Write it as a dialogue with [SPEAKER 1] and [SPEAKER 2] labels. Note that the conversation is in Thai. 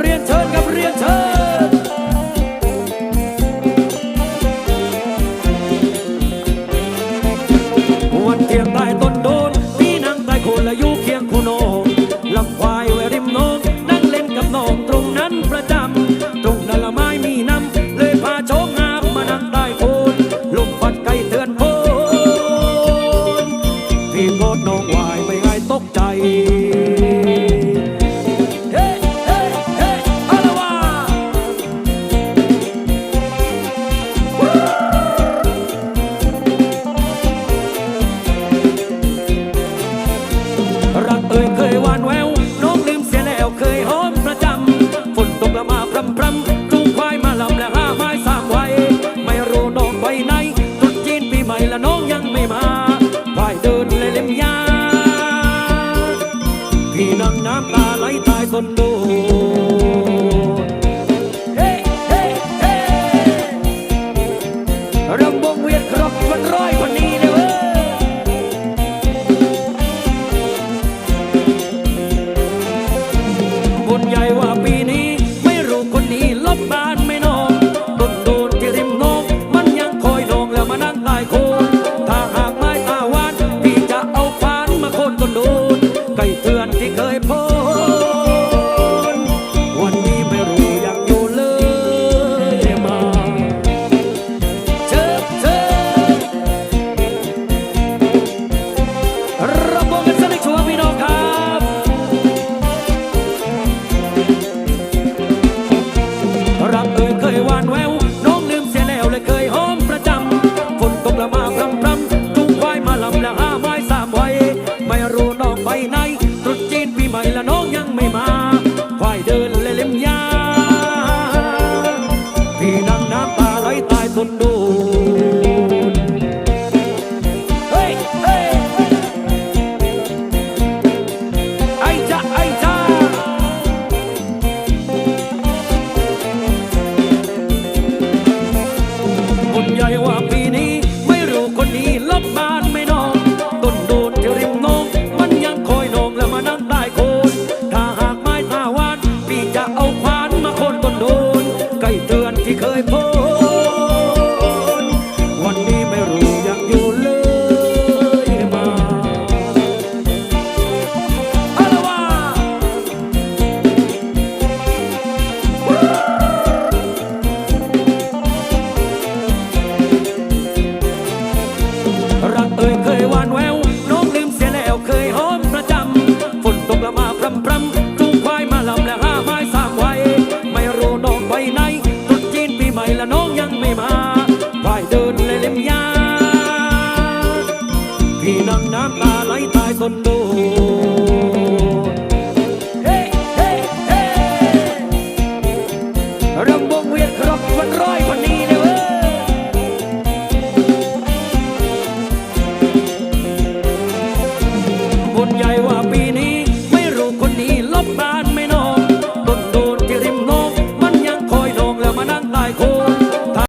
[SPEAKER 1] เรียนเชิญกับเรียนเชิญวันเทียงใต้ต้นโดนพี่นั่งใต้โคนและอยู่เคียงคุณโนลำควายไว้ริมนองนั่งเล่นกับน้องตรงนั้นประจำตรงนั้นละไม้มีน้ำเลยพาโชงงามมานั่งใต้โคนลมพัดไกลเตือนโคนพี่โกดน้องวายไม่ไงตกใจ Thy power.